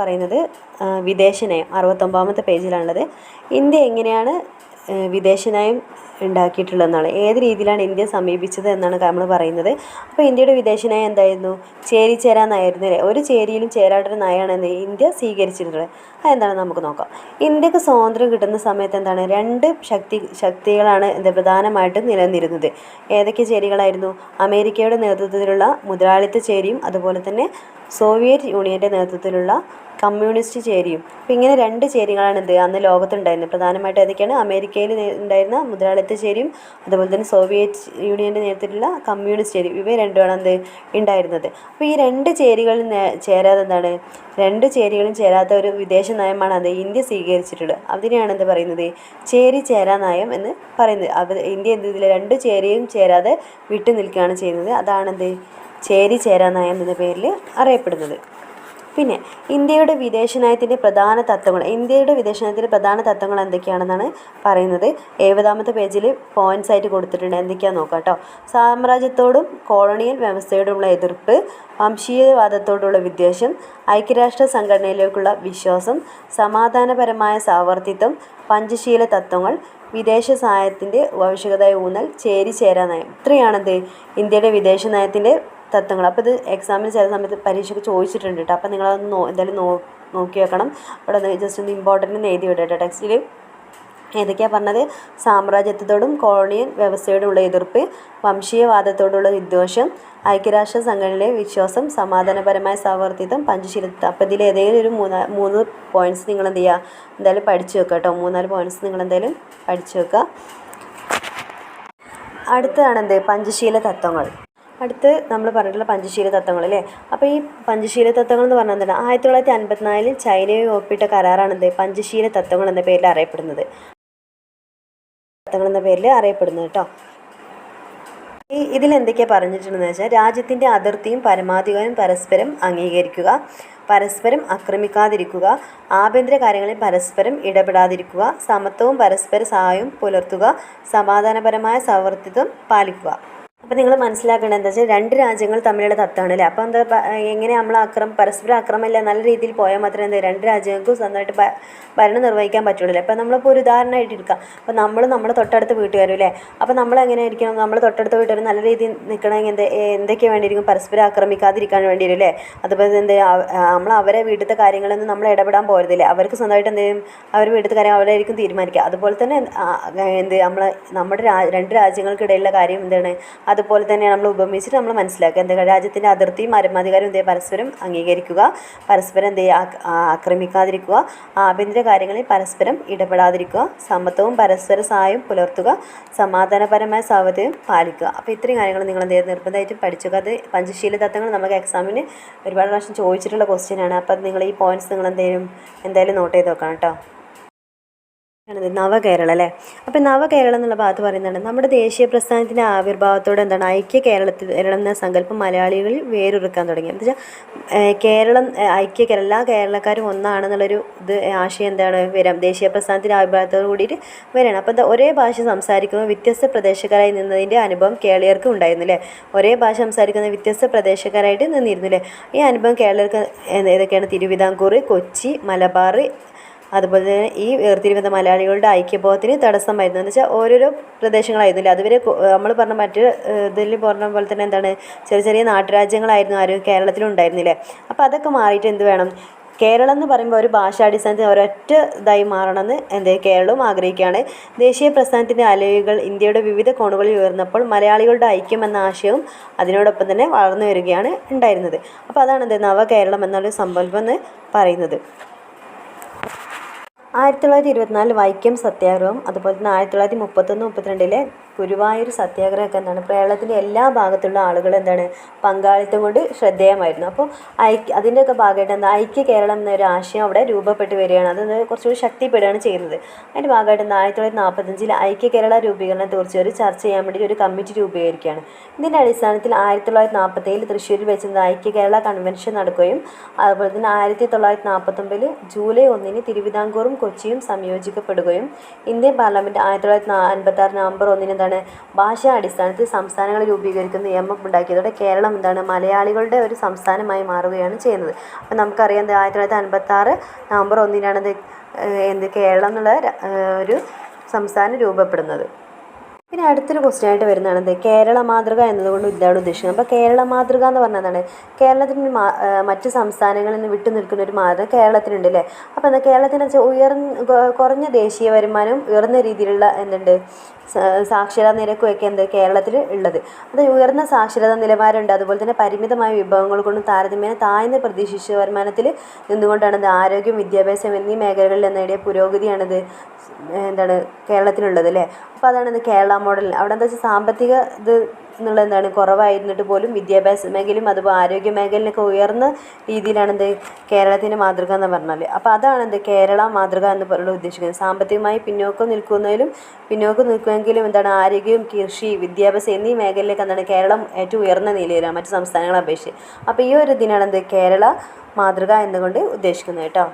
പറയുന്നത് വിദേശ നയം അറുപത്തൊമ്പതാമത്തെ പേജിലാണുള്ളത്. ഇന്ത്യ എങ്ങനെയാണ് വിദേശ നയം ഉണ്ടാക്കിയിട്ടുള്ളതെന്നാണ്. ഏത് രീതിയിലാണ് ഇന്ത്യ സമീപിച്ചത് എന്നാണ് നമ്മൾ പറയുന്നത്. അപ്പോൾ ഇന്ത്യയുടെ വിദേശ നയം എന്തായിരുന്നു? ചേരിചേരാ നയമായിരുന്നു അല്ലേ? ഒരു ചേരിയിലും ചേരാത്തൊരു നയമാണ് ഇന്ത്യ സ്വീകരിച്ചിട്ടുള്ളത്. അതെന്താണെന്ന് നമുക്ക് നോക്കാം. ഇന്ത്യയ്ക്ക് സ്വാതന്ത്ര്യം കിട്ടുന്ന സമയത്ത് എന്താണ്? രണ്ട് ശക്തി ശക്തികളാണ് എന്ത്? പ്രധാനമായിട്ടും നിലനിന്നിരുന്നത്. ഏതൊക്കെ ചേരികളായിരുന്നു? അമേരിക്കയുടെ നേതൃത്വത്തിലുള്ള മുതലാളിത്ത ചേരിയും അതുപോലെ തന്നെ സോവിയറ്റ് യൂണിയന്റെ നേതൃത്വത്തിലുള്ള കമ്മ്യൂണിസ്റ്റ് ചേരിയും. അപ്പോൾ ഇങ്ങനെ രണ്ട് ചേരികളാണ് എന്ത് അന്ന് ലോകത്തുണ്ടായിരുന്നത് പ്രധാനമായിട്ടും ഏതൊക്കെയാണ്? അമേരിക്കയിൽ ഉണ്ടായിരുന്ന മുതലാളിത്ത ചേരിയും അതുപോലെ തന്നെ സോവിയറ്റ് യൂണിയന്റെ നേതൃത്വത്തിലുള്ള കമ്മ്യൂണിസ്റ്റ് ചേരി ഇവ രണ്ടുമാണ് എന്ത് ഉണ്ടായിരുന്നത്. അപ്പോൾ ഈ രണ്ട് ചേരികളിൽ ചേരാതെ എന്താണ്? രണ്ട് ചേരികളും ചേരാത്ത ഒരു വിദേശ നയമാണ് അത് ഇന്ത്യ സ്വീകരിച്ചിട്ടുള്ളത്. അതിനെയാണ് എന്ത് പറയുന്നത്? ചേരി ചേരാ നയം എന്ന് പറയുന്നത്. അവർ ഇന്ത്യ എന്ത് ഇതിലെ രണ്ട് ചേരിയും ചേരാതെ വിട്ടു നിൽക്കുകയാണ് ചെയ്യുന്നത് അതാണെന്ത് ചേരി ചേരാ നയം എന്ന പേരിൽ അറിയപ്പെടുന്നത്. പിന്നെ ഇന്ത്യയുടെ വിദേശനയത്തിന്റെ പ്രധാന തത്വങ്ങൾ ഇന്ത്യയുടെ വിദേശനയത്തിന്റെ പ്രധാന തത്വങ്ങൾ എന്തൊക്കെയാണെന്നാണ് പറയുന്നത്. എഴുപതാമത്തെ പേജിൽ പോയിന്റ്സ് ആയിട്ട് കൊടുത്തിട്ടുണ്ട്. എന്തൊക്കെയാണെന്ന് നോക്കാം കേട്ടോ. സാമ്രാജ്യത്തോടും കോളണിയൽ വ്യവസ്ഥയോടുമുള്ള എതിർപ്പ് വംശീയവാദത്തോടുള്ള വിദ്വേഷം ഐക്യരാഷ്ട്ര സംഘടനയിലേക്കുള്ള വിശ്വാസം സമാധാനപരമായ സാവർത്തിത്വം പഞ്ചശീല തത്വങ്ങൾ വിദേശ സഹായത്തിന്റെ ആവശ്യകതയായ ഊന്നൽ ചേരി ചേരാ നയം ഇത്രയാണത്. ഇന്ത്യയുടെ വിദേശ നയത്തിന്റെ തത്വങ്ങൾ. അപ്പോൾ ഇത് എക്സാമിന് ചില സമയത്ത് പരീക്ഷയ്ക്ക് ചോദിച്ചിട്ടുണ്ട് കേട്ടോ അപ്പോൾ നിങ്ങളതൊന്ന് നോ എന്തായാലും നോ നോക്കി വെക്കണം. അവിടെ ജസ്റ്റ് ഒന്ന് ഇമ്പോർട്ടന്റ് എഴുതി വിടുക കേട്ടോ ടെക്സ്റ്റിൽ ഏതൊക്കെയാണ് പറഞ്ഞത്? സാമ്രാജ്യത്വത്തോടും കോളോണിയൽ വ്യവസ്ഥയോടുള്ള എതിർപ്പ് വംശീയവാദത്തോടുള്ള വിദ്വേഷം ഐക്യരാഷ്ട്ര സംഘടനയിലെ വിശ്വാസം സമാധാനപരമായ സഹവർത്തിത്വം പഞ്ചശീലത്വം. അപ്പോൾ ഇതിൽ ഏതെങ്കിലും ഒരു മൂന്ന് മൂന്ന് പോയിന്റ്സ് നിങ്ങൾ എന്ത് ചെയ്യുക എന്തായാലും പഠിച്ചു വെക്കുക കേട്ടോ മൂന്നാൽ പോയിന്റ്സ് നിങ്ങൾ എന്തായാലും പഠിച്ചു വെക്കുക അടുത്തതാണ് എന്ത് പഞ്ചശീല തത്വങ്ങൾ. അടുത്ത് നമ്മൾ പറഞ്ഞിട്ടുള്ള പഞ്ചശീല തത്വങ്ങൾ അല്ലേ? അപ്പോൾ ഈ പഞ്ചശീല തത്വങ്ങൾ എന്ന് പറഞ്ഞാൽ എന്താണ്? ആയിരത്തി തൊള്ളായിരത്തി അൻപത്തിനാലിൽ ചൈനയെ ഒപ്പിട്ട കരാറാണ് എന്ത്? പഞ്ചശീല തത്വങ്ങൾ എന്ന പേരിൽ അറിയപ്പെടുന്നത്. തത്വങ്ങൾ എന്ന പേരിൽ അറിയപ്പെടുന്നത് കേട്ടോ. ഈ ഇതിൽ എന്തൊക്കെയാണ് പറഞ്ഞിട്ടുണ്ടെന്ന് വെച്ചാൽ രാജ്യത്തിന്റെ അതിർത്തിയും പരമാധികാരവും പരസ്പരം അംഗീകരിക്കുക പരസ്പരം ആക്രമിക്കാതിരിക്കുക ആഭ്യന്തര കാര്യങ്ങളിൽ പരസ്പരം ഇടപെടാതിരിക്കുക സമത്വവും പരസ്പര സഹായവും പുലർത്തുക സമാധാനപരമായ സൗഹൃദത്വം പാലിക്കുക. അപ്പോൾ നിങ്ങൾ മനസ്സിലാക്കേണ്ടത് എന്താ വെച്ചാൽ രണ്ട് രാജ്യങ്ങൾ തമ്മിലുള്ള തത്വമാണ് അല്ലേ അപ്പോൾ എന്താ എങ്ങനെ നമ്മൾ അക്രമം പരസ്പരം അക്രമമില്ല നല്ല രീതിയിൽ പോയാൽ മാത്രമേ എന്താ രണ്ട് രാജ്യങ്ങൾക്കും സ്വന്തമായിട്ട് ഭരണം നിർവഹിക്കാൻ പറ്റുള്ളൂ അപ്പോൾ നമ്മളിപ്പോൾ ഒരു ഉദാഹരണമായിട്ട് എടുക്കാം. അപ്പോൾ നമ്മൾ നമ്മുടെ തൊട്ടടുത്ത വീട്ടുകാരും അല്ലേ അപ്പോൾ നമ്മൾ എങ്ങനെ ആയിരിക്കണം നമ്മൾ തൊട്ടടുത്ത വീട്ടുകാർ നല്ല രീതിയിൽ നിൽക്കണമെങ്കിൽ എന്ത് എന്തൊക്കെ വേണ്ടിയിരിക്കും? പരസ്പരം ആക്രമിക്കാതിരിക്കാൻ വേണ്ടി വരും അല്ലേ അതുപോലെ എന്ത് നമ്മൾ അവരെ വീട്ടിലത്തെ കാര്യങ്ങളൊന്നും നമ്മൾ ഇടപെടാൻ പോരുന്നില്ലേ. അവർക്ക് സ്വന്തമായിട്ട് എന്തെങ്കിലും അവർ വീട്ടിലത്തെ കാര്യം അവരായിരിക്കും തീരുമാനിക്കുക. അതുപോലെ തന്നെ എന്ത് നമ്മൾ നമ്മുടെ രണ്ട് രാജ്യങ്ങൾക്കിടയിലുള്ള കാര്യം എന്താണ്? അതുപോലെ തന്നെ നമ്മൾ ഉപമിച്ചിട്ട് നമ്മൾ മനസ്സിലാക്കുക. എന്താ രാജ്യത്തിന്റെ അതിർത്തിയും പരമാധികാരം എന്തേ പരസ്പരം അംഗീകരിക്കുക. പരസ്പരം എന്തേ ആക്രമിക്കാതിരിക്കുക. ആഭ്യന്തര കാര്യങ്ങളിൽ പരസ്പരം ഇടപെടാതിരിക്കുക. സമത്വവും പരസ്പര സഹായവും പുലർത്തുക. സമാധാനപരമായ സാവധ്യവും പാലിക്കുക. അപ്പോൾ ഇത്രയും കാര്യങ്ങൾ നിങ്ങൾ എന്ത് നിർബന്ധമായിട്ടും പഠിച്ചുക. അത് പഞ്ചശീല തത്വങ്ങൾ നമുക്ക് എക്സാമിന് ഒരുപാട് പ്രാവശ്യം ചോദിച്ചിട്ടുള്ള ക്വസ്റ്റ്യനാണ് അപ്പോൾ നിങ്ങൾ ഈ പോയിന്റ്സ് നിങ്ങൾ എന്തെങ്കിലും എന്തായാലും നോട്ട് ചെയ്ത് നോക്കണം കേട്ടോ. ആണത് നവകേരളം അല്ലേ? അപ്പോൾ നവകേരളം എന്നുള്ള ഭാഗത്ത് പറയുന്നുണ്ട് നമ്മുടെ ദേശീയ പ്രസ്ഥാനത്തിന്റെ ആവിർഭാവത്തോടെ എന്താണ് ഐക്യ കേരളത്തിൽ കേരളം എന്ന സങ്കല്പം മലയാളികളിൽ വേരൊരുക്കാൻ തുടങ്ങി. എന്താ വെച്ചാൽ കേരളം ഐക്യ കേരളം എല്ലാ കേരളക്കാരും ഒന്നാണെന്നുള്ളൊരു ഇത് ആശയം എന്താണ് വരാം. ദേശീയ പ്രസ്ഥാനത്തിന്റെ ആവിർഭാവത്തോട് കൂടിയിട്ട് വരാണ്. അപ്പോൾ ഒരേ ഭാഷ സംസാരിക്കുന്ന വ്യത്യസ്ത പ്രദേശക്കാരായി നിന്നതിന്റെ അനുഭവം കേരളീയർക്ക് ഉണ്ടായിരുന്നു അല്ലേ? ഒരേ ഭാഷ സംസാരിക്കുന്ന വ്യത്യസ്ത പ്രദേശക്കാരായിട്ട് നിന്നിരുന്നു അല്ലേ? ഈ അനുഭവം കേരളീയർക്ക് ഏതൊക്കെയാണ്? തിരുവിതാംകൂർ കൊച്ചി മലബാർ അതുപോലെ തന്നെ ഈ വേർതിരിവെന്ന മലയാളികളുടെ ഐക്യബോധത്തിന് തടസ്സമായിരുന്നു. എന്ന് വെച്ചാൽ ഓരോരോ പ്രദേശങ്ങളായിരുന്നില്ല? അതുവരെ നമ്മൾ പറഞ്ഞ മറ്റ് ഇതിൽ പറഞ്ഞ പോലെ തന്നെ എന്താണ്? ചെറിയ ചെറിയ നാട്ടുരാജ്യങ്ങളായിരുന്നു ആരും കേരളത്തിലുണ്ടായിരുന്നില്ലേ? അപ്പോൾ അതൊക്കെ മാറിയിട്ട് എന്ത് വേണം? കേരളം എന്ന് പറയുമ്പോൾ ഒരു ഭാഷാടിസ്ഥാനത്തിൽ ഒരൊറ്റ ഇതായി മാറണമെന്ന് എന്ത് കേരളവും ആഗ്രഹിക്കുകയാണ്. ദേശീയ പ്രസ്ഥാനത്തിന്റെ അലയുകൾ ഇന്ത്യയുടെ വിവിധ കോണുകളിൽ ഉയർന്നപ്പോൾ മലയാളികളുടെ ഐക്യം എന്ന ആശയവും അതിനോടൊപ്പം തന്നെ വളർന്നു വരികയാണ് ഉണ്ടായിരുന്നത്. അപ്പോൾ അതാണ് എന്ത്? നവകേരളം എന്നൊരു സംഭവം എന്ന് പറയുന്നത്. ആയിരത്തി തൊള്ളായിരത്തി ഇരുപത്തിനാലിൽ വൈക്കം സത്യാഗ്രഹം അതുപോലെ തന്നെ ആയിരത്തി തൊള്ളായിരത്തി മുപ്പത്തൊന്ന് മുപ്പത്തിരണ്ടിലെ ഗുരുവായൂർ സത്യാഗ്രഹമൊക്കെ എന്താണ് കേരളത്തിന്റെ എല്ലാ ഭാഗത്തുള്ള ആളുകൾ എന്താണ് പങ്കാളിത്തം കൊണ്ട് ശ്രദ്ധേയമായിരുന്നു. അപ്പോൾ ഐക്യ അതിന്റെയൊക്കെ ഭാഗമായിട്ട് എന്താ ഐക്യ കേരളം എന്നൊരു ആശയം അവിടെ രൂപപ്പെട്ട് വരികയാണ്. അത് കുറച്ചുകൂടി ശക്തിപ്പെടുകയാണ് ചെയ്യുന്നത്. അതിന്റെ ഭാഗമായിട്ട് എന്താ ആയിരത്തി തൊള്ളായിരത്തി നാൽപ്പത്തഞ്ചിൽ ഐക്യ കേരള രൂപീകരണത്തെക്കുറിച്ച് ഒരു ചർച്ച ചെയ്യാൻ വേണ്ടി ഒരു കമ്മിറ്റി രൂപീകരിക്കുകയാണ്. ഇതിന്റെ അടിസ്ഥാനത്തിൽ ആയിരത്തി തൊള്ളായിരത്തി നാൽപ്പത്തേഴിൽ തൃശ്ശൂരിൽ വെച്ച് ഐക്യ കേരള കൺവെൻഷൻ നടക്കുകയും അതുപോലെ തന്നെ ആയിരത്തി തൊള്ളായിരത്തി നാൽപ്പത്തൊമ്പതിൽ ജൂലൈ ഒന്നിന് തിരുവിതാംകൂറും കൊച്ചിയും സംയോജിക്കപ്പെടുകയും ഇന്ത്യൻ പാർലമെന്റ് ആയിരത്തി തൊള്ളായിരത്തി അൻപത്തി ആറ് നവംബർ ഒന്നിന് എന്താണ് ഭാഷാ അടിസ്ഥാനത്തിൽ സംസ്ഥാനങ്ങൾ രൂപീകരിക്കുന്ന നിയമം ഉണ്ടാക്കിയതോടെ കേരളം എന്താണ് മലയാളികളുടെ ഒരു സംസ്ഥാനമായി മാറുകയാണ് ചെയ്യുന്നത്. അപ്പോൾ നമുക്കറിയാം ആയിരത്തി തൊള്ളായിരത്തി അൻപത്താറ് നവംബർ ഒന്നിനാണ് എന്ത് കേരളം എന്നുള്ള ഒരു സംസ്ഥാനം രൂപപ്പെടുന്നത്. പിന്നെ അടുത്തൊരു ക്വസ്റ്റ്യൻ ആയിട്ട് വരുന്നതാണ്. എന്ത്? കേരള മാതൃക എന്നതുകൊണ്ട് എന്താണ് ഉദ്ദേശിക്കുന്നത്. അപ്പോൾ കേരള മാതൃക എന്ന് പറഞ്ഞാൽ എന്താണ്? കേരളത്തിന് മറ്റ് സംസ്ഥാനങ്ങളിൽ നിന്ന് വിട്ടു നിൽക്കുന്ന ഒരു മാതൃക കേരളത്തിനുണ്ട് അല്ലേ? അപ്പോൾ എന്താ കേരളത്തിന് വെച്ചാൽ ഉയർന്ന കുറഞ്ഞ ദേശീയ വരുമാനവും ഉയർന്ന രീതിയിലുള്ള എന്തുണ്ട്? സാക്ഷരതാ നിരക്കുമൊക്കെ എന്ത്? കേരളത്തിൽ ഉള്ളത്. അത് ഉയർന്ന സാക്ഷരതാ നിലവാരമുണ്ട്. അതുപോലെ തന്നെ പരിമിതമായ വിഭവങ്ങൾ കൊണ്ട് താരതമ്യേന താഴ്ന്ന പ്രതീക്ഷിച്ച വരുമാനത്തിൽ നിന്നുകൊണ്ടാണ് ഇത് ആരോഗ്യം വിദ്യാഭ്യാസം എന്നീ മേഖലകളിൽ നേടിയ പുരോഗതിയാണിത്. എന്താണ്? കേരളത്തിനുള്ളത് അല്ലേ? അപ്പോൾ അതാണ് ഇത് കേരള മോഡൽ. അവിടെ എന്താ വെച്ചാൽ സാമ്പത്തിക ഇത് എന്നുള്ള എന്താണ്? കുറവായിരുന്നിട്ട് പോലും വിദ്യാഭ്യാസ മേഖലയും അതുപോലെ ആരോഗ്യ മേഖലയിലൊക്കെ ഉയർന്ന രീതിയിലാണ് എന്ത് കേരളത്തിന്റെ മാതൃക എന്ന് പറഞ്ഞാൽ അപ്പോൾ അതാണ് എന്ത് കേരള മാതൃക എന്ന് പറയുന്നത് ഉദ്ദേശിക്കുന്നത്. സാമ്പത്തികമായി പിന്നോക്കം നിൽക്കുന്നതിലും പിന്നോക്കം നിൽക്കുമെങ്കിലും എന്താണ് ആരോഗ്യം കൃഷി വിദ്യാഭ്യാസം എന്നീ മേഖലയിലേക്ക് എന്താണ് കേരളം ഏറ്റവും ഉയർന്ന നിലയിലാണ് മറ്റു സംസ്ഥാനങ്ങളെ അപേക്ഷിച്ച്. അപ്പോൾ ഈ ഒരു ഇതിനാണ് എന്ത് കേരള മാതൃക എന്നുകൊണ്ട് ഉദ്ദേശിക്കുന്നത് കേട്ടോ.